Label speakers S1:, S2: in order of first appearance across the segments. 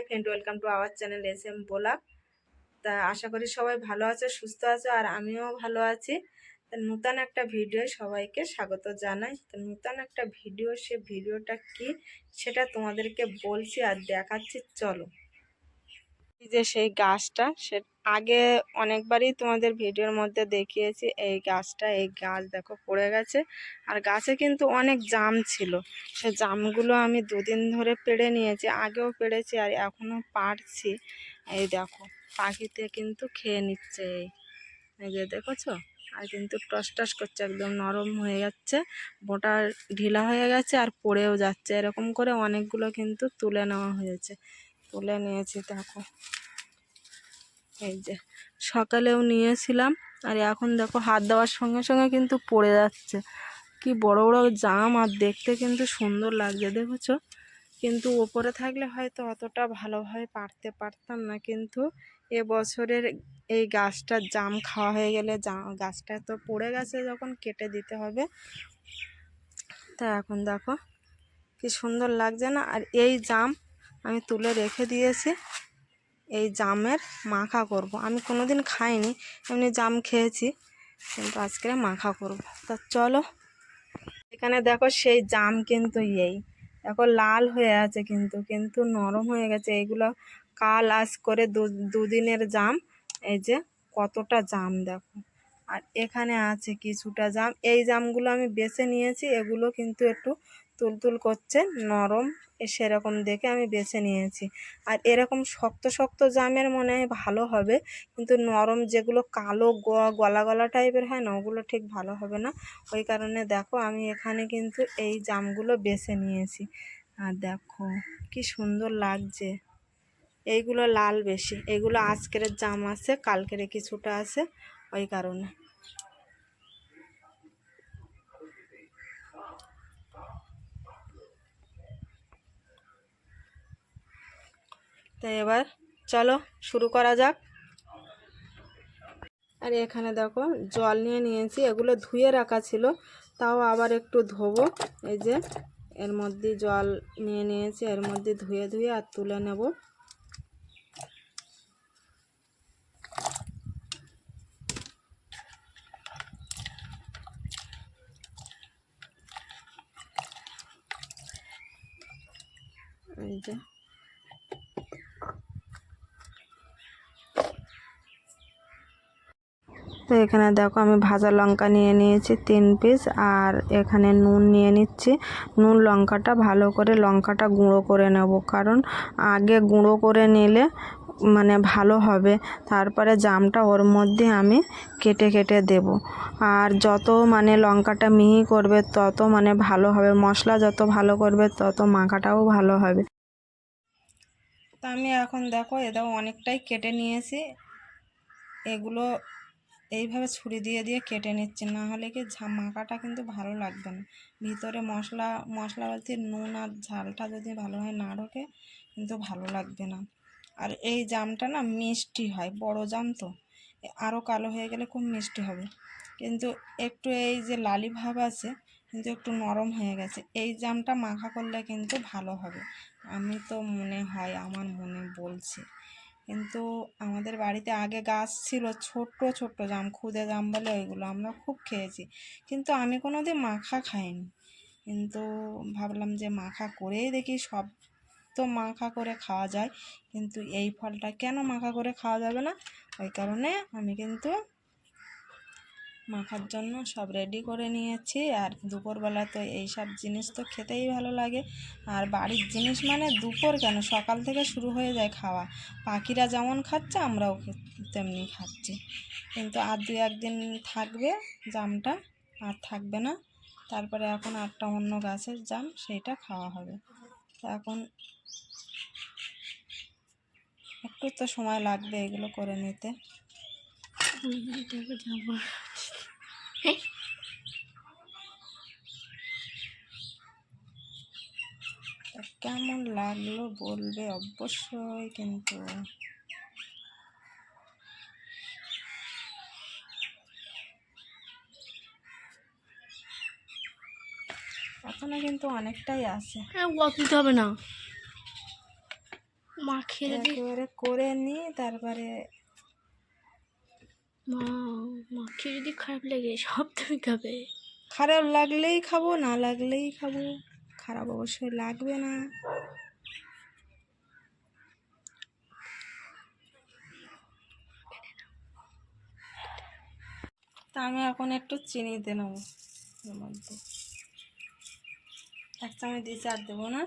S1: Hi friend welcome to our channel S M বোলাক তা আশা করি সবাই ভালো আছো, সুস্থ আছো, আর আমিও ভালো আছি। তা নূতন একটা ভিডিও সবাইকে স্বাগত জানাই। তো নূতন একটা ভিডিও সে ভিডিওটা কি সেটা তোমাদেরকে বলছি আর দেখাচ্ছি, চলো। এই যে সেই গাছটা, সে আগে অনেকবারই তোমাদের ভিডিওর মধ্যে দেখিয়েছি, এই গাছটা, এই গাছ দেখো পড়ে গেছে। আর গাছে কিন্তু অনেক জাম ছিল। সে জামগুলো আমি দুদিন ধরে পেড়ে নিয়েছি, আগেও পেড়েছি আর এখনও পারছি এই দেখো, পাখিতে কিন্তু খেয়ে নিচ্ছে এই। এই যে দেখেছ? আর কিন্তু টস টস করছে, একদম নরম হয়ে যাচ্ছে। বোটা ঢিলা হয়ে গেছে আর পড়েও যাচ্ছে। এরকম করে অনেকগুলো কিন্তু তুলে নেওয়া হয়েছে। তুলে নিয়েছি, দেখো। এই যে, সকালেও নিয়েছিলাম, আর এখন দেখো হাত দেওয়ার সঙ্গে সঙ্গে কিন্তু পড়ে যাচ্ছে। কি বড় বড় জাম, আর দেখতে কিন্তু সুন্দর লাগছে, দেখেছ? কিন্তু ওপরে থাকলে হয়তো অতটা ভালোভাবে পারতে পারতাম না, কিন্তু এবছরের এই গাছটার জাম খাওয়া হয়ে গেলে গাছটা তো পড়ে গেছে যখন কেটে দিতে হবে। তা এখন দেখো, কি সুন্দর লাগছে না? আর এই জাম আমি তুলে রেখে দিয়েছি। এই জামের মাখা করব। আমি কোনো দিন খাইনি, এমনি জাম খেয়েছি, কিন্তু আজকে মাখা করব। তা চলো, এখানে দেখো সেই জাম কিন্তু এই। দেখো লাল হয়ে আছে কিন্তু কিন্তু নরম হয়ে গেছে। এইগুলো কাল আজ করে দু, দুদিনের জাম। এই যে কতটা জাম দেখো। আর এখানে আছে কিছুটা জাম। এই জামগুলো আমি বেছে নিয়েছি, এগুলো কিন্তু একটু তুলতুল করছে নরম সেরকম দেখে আমি বেছে নিয়েছি। আর এরকম শক্ত শক্ত জামের মনে হয় ভালো হবে, কিন্তু নরম যেগুলো কালো গলা গলা টাইপের হয় না, ওগুলো ঠিক ভালো হবে না। ওই কারণে দেখো আমি এখানে কিন্তু এই জামগুলো বেছে নিয়েছি। আর দেখো কি সুন্দর লাগছে। এইগুলো লাল বেশি, এগুলো আজকের জাম আছে, কালকের কিছুটা আছে, ওই কারণে। তাই এবার চলো শুরু করা যাক। আর এখানে দেখো জল নিয়ে নিয়েছি, এগুলো ধুয়ে রাখা ছিল, তাও আবার একটু ধোবো। এই যে এর মধ্যে জল নিয়ে নিয়েছি, এর মধ্যে ধুয়ে ধুয়ে আর তুলে নেব। এই যে তো এখানে দেখো আমি ভাজা লঙ্কা নিয়ে নিয়েছি তিন পিস আর এখানে নুন নিয়ে নিচ্ছি। নুন, লঙ্কাটা ভালো করে লঙ্কাটা গুঁড়ো করে নেব। কারণ আগে গুঁড়ো করে নিলে মানে ভালো হবে। তারপরে জামটা ওর মধ্যে আমি কেটে কেটে দেব। আর যত মানে লঙ্কাটা মিহি করবে, তত মানে ভালো হবে। মশলা যত ভালো করবে, তত মাখাটাও ভালো হবে। তা আমি এখন দেখো এটাও অনেকটাই কেটে নিয়েছি। এগুলো এইভাবে ছুরি দিয়ে দিয়ে কেটে নিচ্ছি। না হলে কি মাখাটা কিন্তু ভালো লাগবে না। ভিতরে মশলা মশলা বলতে নুন আর ঝালটা যদি ভালোভাবে না ঢোকে, কিন্তু ভালো লাগবে না। আর এই জামটা না মিষ্টি হয়, বড় জাম তো। আরও কালো হয়ে গেলে খুব মিষ্টি হবে। কিন্তু একটু এই যে লালি ভাব আছে, কিন্তু একটু নরম হয়ে গেছে। এই জামটা মাখা করলে কিন্তু ভালো হবে। আমি তো মনে হয়, আমার মনে বলছি। কিন্তু আমাদের বাড়িতে আগে গাছ ছিল ছোট্ট ছোট্ট জাম, খুদে জাম বলে ওইগুলো আমরা খুব খেয়েছি। কিন্তু আমি কোনো দিন মাখা খাইনি। কিন্তু ভাবলাম যে মাখা করেই দেখি, সব তো মাখা করে খাওয়া যায়। কিন্তু এই ফলটা কেন মাখা করে খাওয়া যাবে না? ওই কারণে আমি কিন্তু মাখার জন্য সব রেডি করে নিয়েছি। আর দুপুরবেলা তো এইসব জিনিস তো খেতেই ভালো লাগে। আর বাড়ির জিনিস মানে দুপুর কেন? সকাল থেকে শুরু হয়ে যায় খাওয়া। পাখিরা যেমন খাচ্ছে, আমরাও তেমনি খাচ্ছি। কিন্তু আর দু একদিন থাকবে জামটা, আর থাকবে না। তারপরে এখন একটা অন্য গাছের জাম, সেইটা খাওয়া হবে। তো এখন একটু তো সময় লাগবে এগুলো করে নিতে। কেমন লাগল বলবে অবশ্যই কিন্তু। এখনও কিন্তু অনেকটাই আছে।
S2: হ্যাঁ দিতে হবে না। মাখিয়ে যদি
S1: একেবারে করে নিয়ে তারপরে
S2: মা মাখিয়ে যদি খারাপ লেগে, সব তুমি খাবে।
S1: খারাপ লাগলেই খাব, না লাগলেই খাব। খারাপ অবশ্যই লাগবে না। তা আমি এখন একটু চিনি দিয়ে নেব। এর মধ্যে। এক চামচ দিয়েছি আর দেবো না?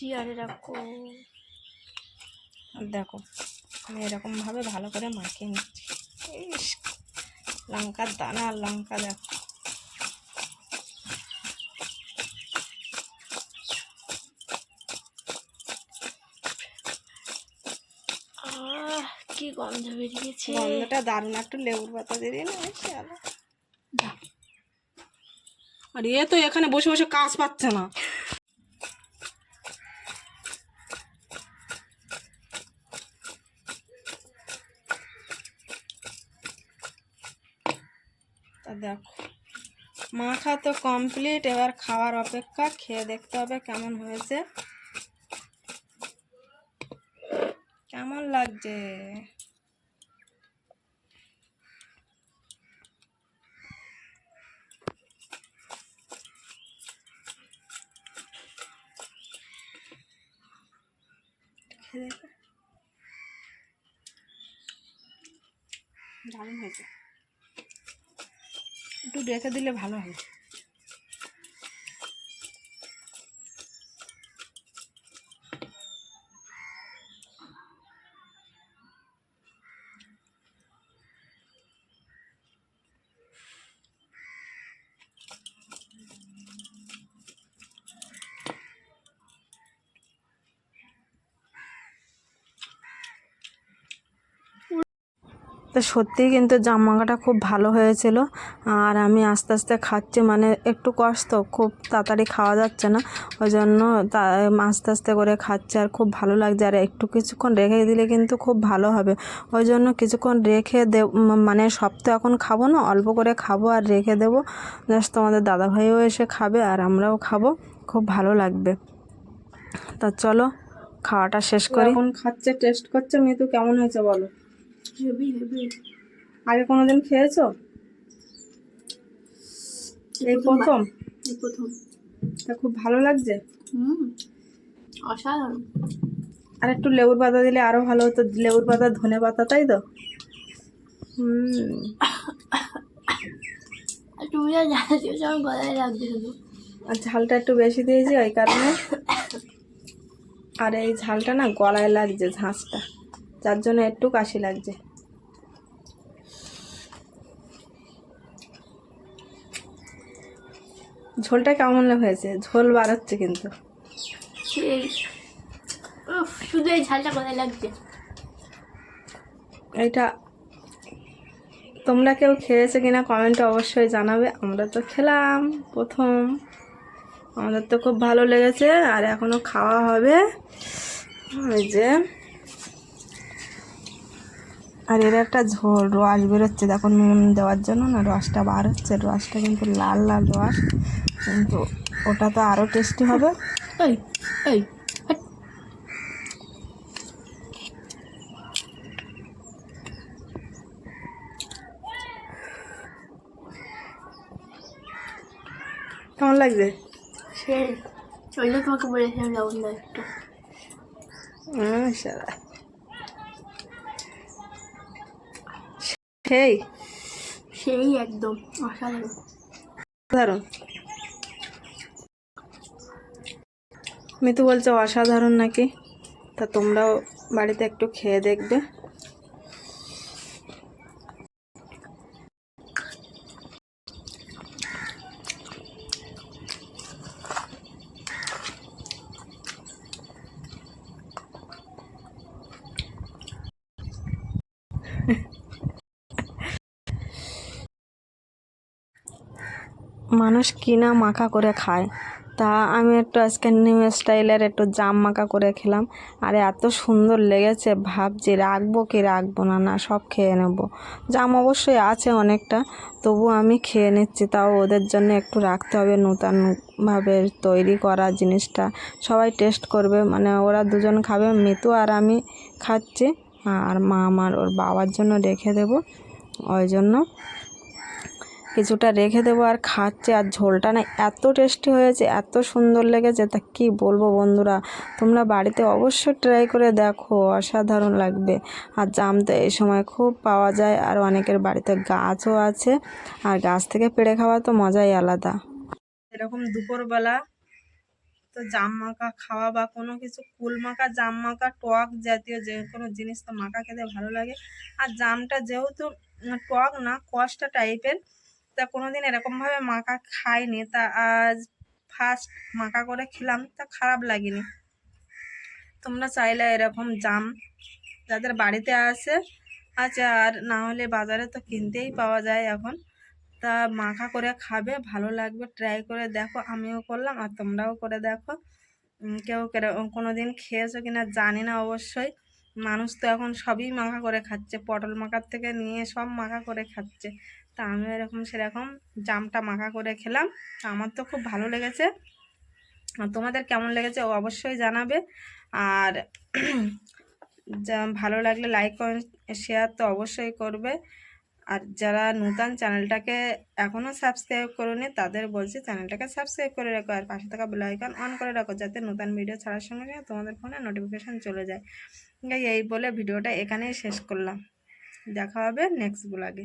S2: চেয়ারে রাখো
S1: দেখো আমি এরকমভাবে ভালো করে মাখিয়ে নিচ্ছি। লঙ্কার দানা আর লঙ্কা দেখো।
S2: কি গন্ধ বেরিয়েছে।
S1: গন্ধটা দারুণ একটু লেবুর পাতা দিয়ে দিন। আর এ তো এখানে বসে বসে কাজ পাচ্ছে না তা দেখো মাখা তো কমপ্লিট এবার খাওয়ার অপেক্ষা, খেয়ে দেখতে হবে কেমন হয়েছে। কেমন লাগছে? দেখো। দারুণ হয়েছে। একটু রেখে দিলে ভালো হবে তো সত্যিই কিন্তু জামাকাটা খুব ভালো হয়েছিল। আর আমি আস্তে আস্তে খাচ্ছি মানে একটু কষ্ট, খুব তাড়াতাড়ি খাওয়া যাচ্ছে না। ওই জন্য তা, আস্তে আস্তে করে খাচ্ছে আর খুব ভালো লাগছে। আর একটু কিছুক্ষণ রেখে দিলে কিন্তু খুব ভালো হবে। ওই জন্য কিছুক্ষণ রেখে দে মানে সব তো এখন খাব না, অল্প করে খাব আর রেখে দেবো। জাস্ট তোমাদের দাদাভাইও এসে খাবে আর আমরাও খাব, খুব ভালো লাগবে। তা চলো, খাওয়াটা শেষ করি। এখন খাচ্ছে টেস্ট করছে, মিতু কেমন হয়েছে বলো?
S2: হেভি হেভি
S1: আগে কোনোদিন খেয়েছো? এই প্রথম?
S2: এই প্রথম।
S1: তা খুব ভালো লাগছে?
S2: হুম অসাধারণ।
S1: আর একটু লেবুর পাতা দিলে আরও ভালো হতো। লেবুর পাতা ধনে পাতা তাই তো? হুম।
S2: আর তুমি যা জানা আমার গলায় লাগছে শুধু।
S1: আর ঝালটা একটু বেশি দিয়েছি ওই কারণে। আর এই ঝালটা না গলায় লাগছে ঝাঁসটা। যার জন্য একটু কাশি লাগছে। ঝোলটা কেমন হয়েছে? ঝোল বার হচ্ছে কিন্তু
S2: শুধু এই ঝালটা গলায় লাগছে।
S1: এটা তোমরা কেউ খেয়েছে কিনা কমেন্টে অবশ্যই জানাবে। আমরা তো খেলাম প্রথম। আমাদের তো খুব ভালো লেগেছে। আর এখনও খাওয়া হবে। ওই যে আর এর একটা ঝোল রস বেরোচ্ছে। দেখো নুন দেওয়ার জন্য না রসটা বার হচ্ছে। রসটা কিন্তু লাল লাল রস। কিন্তু ওটা তো আরও টেস্টি হবে।
S2: এই এই।
S1: কেমন লাগছে?
S2: সেই ওই তোমাকে বলেছিলাম লবণ দাও একটু।
S1: হুম, সেই
S2: সেই একদম অসাধারণ।
S1: অসাধারণ। মিতু বলছে অসাধারণ নাকি? তা তোমরাও বাড়িতে একটু খেয়ে দেখবে। মানুষ কিনা মাখা করে খায়। তা আমি একটু আজকে নিউ স্টাইলের একটু জাম মাখা করে খেলাম। আর এত সুন্দর লেগেছে, ভাবছি রাখব কি রাখব না না, সব খেয়ে নেব। জাম অবশ্যই আছে অনেকটা, তবু আমি খেয়ে নিচ্ছি। তাও ওদের জন্য একটু রাখতে হবে নূতনভাবে তৈরি করা জিনিসটা। সবাই টেস্ট করবে মানে ওরা দুজন খাবে, মিতু আর আমি খাচ্ছি। আর মা আমার ওর বাবার জন্য রেখে দেবো, ওই জন্য কিছুটা রেখে দেবো আর খাচ্ছে, আর ঝোলটা না এত টেস্টি হয়েছে, এত সুন্দর লেগেছে। তা কি বলব বন্ধুরা, তোমরা বাড়িতে অবশ্যই ট্রাই করে দেখো, অসাধারণ লাগবে। আর জাম তো এই সময় খুব পাওয়া যায়, আর অনেকের বাড়িতে গাছও আছে, আর গাছ থেকে পেড়ে খাওয়া তো মজাই আলাদা। এরকম দুপুরবেলা তো জাম মাখা খাওয়া বা কোনো কিছু, কুল মাখা, জাম মাখা, টক জাতীয় যে কোনো জিনিস তো মাখা খেতে ভালো লাগে। আর জামটা যেহেতু টক না কষটা টাইপের তা কোনোদিন এরকমভাবে মাখা খাইনি। তা আজ ফার্স্ট মাখা করে খেলাম, তা খারাপ লাগেনি। তোমরা চাইলে এরকম জাম যাদের বাড়িতে আছে আছে আর না হলে বাজারে তো কিনতেই পাওয়া যায় এখন। তা মাখা করে খাবে, ভালো লাগবে ট্রাই করে দেখো, আমিও করলাম আর তোমরাও করে দেখো। কেউ কোনো দিন খেয়েছো কিনা জানি না অবশ্যই। মানুষ তো এখন সবই মাখা করে খাচ্ছে, পটল মাখার থেকে নিয়ে সব মাখা করে খাচ্ছে। তা আমি এরকম সেরকম জামটা মাখা করে খেলাম। আমার তো খুব ভালো লেগেছে। তোমাদের কেমন লেগেছে ও অবশ্যই জানাবে। আর ভালো লাগলে লাইক শেয়ার তো অবশ্যই করবে। আর যারা নতুন চ্যানেলটাকে এখনও সাবস্ক্রাইব করোনি, তাদের বলছি চ্যানেলটাকে সাবস্ক্রাইব করে রাখো। আর পাশে থাকা আইকন অন করে রাখো যাতে নতুন ভিডিও ছাড়ার সঙ্গে সঙ্গে তোমাদের ফোনে নোটিফিকেশান চলে যায়। এই বলে ভিডিওটা এখানেই শেষ করলাম। দেখা হবে নেক্সট ব্লগে